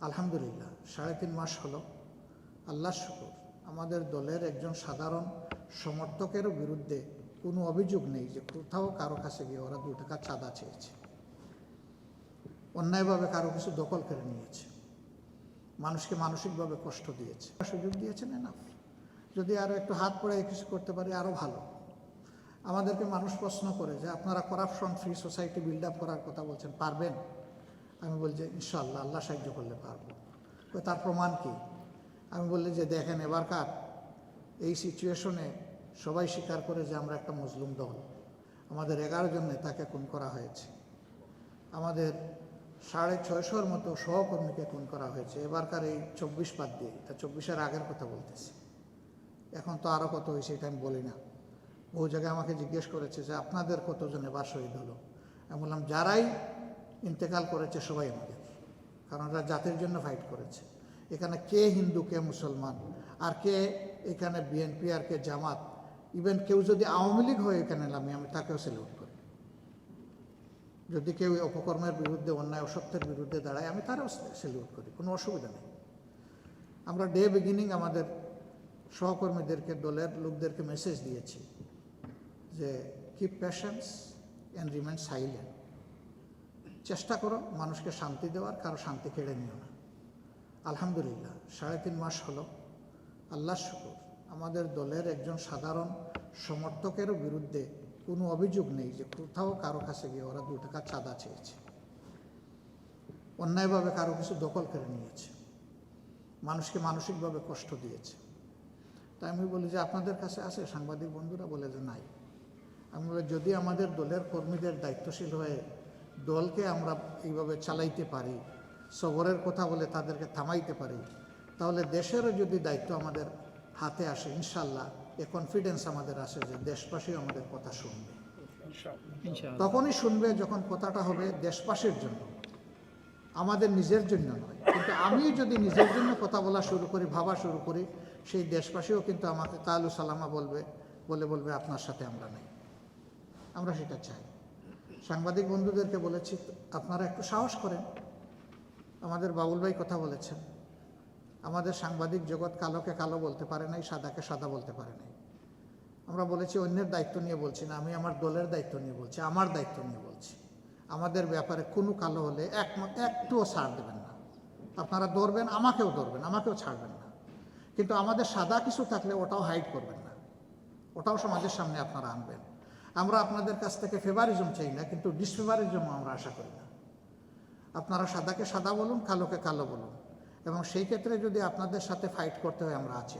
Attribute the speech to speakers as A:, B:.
A: আলহামদুলিল্লাহ, সাড়ে তিন মাস হলো। আল্লাহ শুকুর। আমাদের দলের একজন সাধারণ সমর্থকেরও বিরুদ্ধে কোনো অভিযোগ নেই যে কোথাও কারও কাছে গিয়ে ওরা দু টাকা চাঁদা চেয়েছে। অন্যায়ভাবে কারও কিছু দখল করে নিয়েছে। মানুষকে মানসিকভাবে কষ্ট দিয়েছে। সুযোগ দিয়েছেন না যদি আরও একটু হাত পড়ে কিছু করতে পারি আরও ভালো। আমাদেরকে মানুষ প্রশ্ন করে যে, আপনারা corruption free society build up করার কথা বলছেন, পারবেন? আমি বলছি ইনশাল্লাহ আল্লাহ সাহায্য করলে পারব। তো তার প্রমাণ কি? আমি বললি যে, দেখেন এবারকার এই সিচুয়েশনে সবাই স্বীকার করে যে, আমরা একটা মুসলিম দল। আমাদের এগারো জন নেতাকে খুন করা হয়েছে। আমাদের সাড়ে ছয়শোর মতো সহকর্মীকে খুন করা হয়েছে। এবারকার এই চব্বিশ বাদ দিয়ে, এটা চব্বিশের আগের কথা বলতেছি। এখন তো আরও কত হয়েছে এটা আমি বলি না। বহু জায়গায় আমাকে জিজ্ঞেস করেছে যে, আপনাদের কতজন এবার শহীদ হলো? আমি বললাম, যারাই ইন্তেকাল করেছে সবাই আমাদের, কারণ ওরা জাতির জন্য ফাইট করেছে। এখানে কে হিন্দু, কে মুসলমান, আর কে এখানে বিএনপি আর কে জামাত ইভেন কেউ যদি আওয়ামী লীগ হয়ে এখানে নামি, আমি তাকেও সেলুট করি। যদি কেউ অপকর্মের বিরুদ্ধে, অন্যায়, অসত্যের বিরুদ্ধে দাঁড়ায়, আমি তারও সেলুট করি, কোনো অসুবিধা নেই। আমরা ডে বিগিনিং আমাদের সহকর্মীদেরকে, দলের লোকদেরকে মেসেজ দিয়েছি যে keep patience and remain silent চেষ্টা করো মানুষকে শান্তি দেওয়ার, কারও শান্তি কেড়ে নিও না। আলহামদুলিল্লাহ, সাড়ে তিন মাস হলো। আল্লাহ শুকুর। আমাদের দলের একজন সাধারণ সমর্থকেরও বিরুদ্ধে কোনো অভিযোগ নেই যে কোথাও কারও কাছে গিয়ে ওরা দু টাকা চাঁদা চেয়েছে। অন্যায়ভাবে কারও কিছু দখল করে নিয়েছে। মানুষকে মানসিকভাবে কষ্ট দিয়েছে। তাই আমি বলি যে আপনাদের কাছে আছে? সাংবাদিক বন্ধুরা বলে যে নাই। আমি বলি, যদি আমাদের দলের কর্মীদের দায়িত্বশীল হয়ে দলকে আমরা এইভাবে চালাইতে পারি সবরের কথা বলে তাদেরকে থামাইতে পারি তাহলে দেশেরও যদি দায়িত্ব আমাদের হাতে আসে ইনশাল্লাহ এ কনফিডেন্স আমাদের আসে যে দেশবাসী আমাদের কথা শুনবে। তখনই শুনবে যখন কথাটা হবে দেশবাসীর জন্য আমাদের নিজের জন্য নয় কিন্তু আমি যদি নিজের জন্য কথা বলা শুরু করি ভাবা শুরু করি সেই দেশবাসীও কিন্তু আমাকে কালু সালামা বলবে বলে বলবে আপনার সাথে আমরা নেই। আমরা সেটা চাই। সাংবাদিক বন্ধুদেরকে বলেছি, আপনারা একটু সাহস করেন। আমাদের বাবুল ভাই কথা বলেছেন। আমাদের সাংবাদিক জগৎ কালোকে কালো বলতে পারে নাই, সাদাকে সাদা বলতে পারে নাই। আমরা বলেছি, অন্যের দায়িত্ব নিয়ে বলছি না, আমি আমার দলের দায়িত্ব নিয়ে বলছি, আমার দায়িত্ব নিয়ে বলছি। আমাদের ব্যাপারে কোনো কালো হলে এক একটুও ছাড় দেবেন না। আপনারা ধরবেন, আমাকেও ধরবেন, আমাকেও ছাড়বেন না। কিন্তু আমাদের সাদা কিছু থাকলে ওটাও হাইড করবেন না। ওটাও সমাজের সামনে আপনারা আনবেন। আমরা আপনাদের কাছ থেকে ফেভারিজম চাই না, কিন্তু ডিসফেভারিজম আমরা আশা করি না। আপনারা সাদাকে সাদা বলুন, কালোকে কালো বলুন। এবং সেই ক্ষেত্রে যদি আপনাদের সাথে ফাইট করতে হয়, আমরা আছি